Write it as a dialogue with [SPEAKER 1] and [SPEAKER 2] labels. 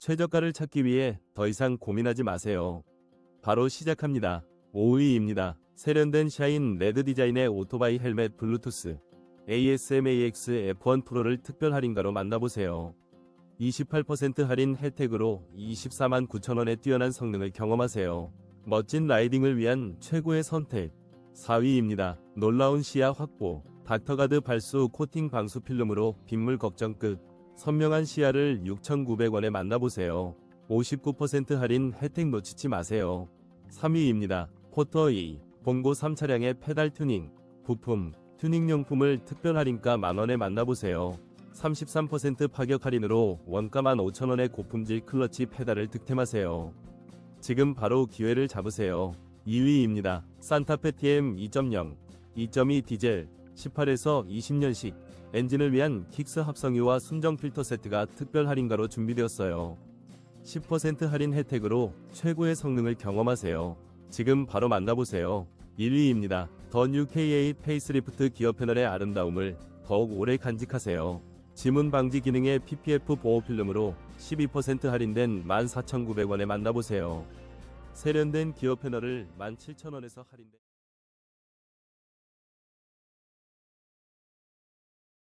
[SPEAKER 1] 최저가를 찾기 위해 더 이상 고민하지 마세요. 바로 시작합니다. 5위입니다. 세련된 샤인 레드 디자인의 오토바이 헬멧 블루투스 ASMAX F1 프로를 특별 할인가로 만나보세요. 28% 할인 혜택으로 24만 9천원의 뛰어난 성능을 경험하세요. 멋진 라이딩을 위한 최고의 선택. 4위입니다. 놀라운 시야 확보. 닥터가드 발수 코팅 방수 필름으로 빗물 걱정 끝. 선명한 시야를 6,900원에 만나보세요. 59% 할인 혜택 놓치지 마세요. 3위입니다. 포터 2. 봉고 3 차량의 페달 튜닝. 부품, 튜닝 용품을 특별 할인가 만원에 만나보세요. 33% 파격 할인으로 원가만 5천원의 고품질 클러치 페달을 득템하세요. 지금 바로 기회를 잡으세요. 2위입니다. 산타페 TM 2.0, 2.2 디젤, 18에서 20년식 엔진을 위한 킥스 합성유와 순정 필터 세트가 특별 할인가로 준비되었어요. 10% 할인 혜택으로 최고의 성능을 경험하세요. 지금 바로 만나보세요. 1위입니다. 더뉴 K8 페이스리프트 기어 패널의 아름다움을 더욱 오래 간직하세요. 지문 방지 기능의 PPF 보호 필름으로 12% 할인된 14,900원에 만나보세요. 세련된 기어 패널을 17,000원에서 할인된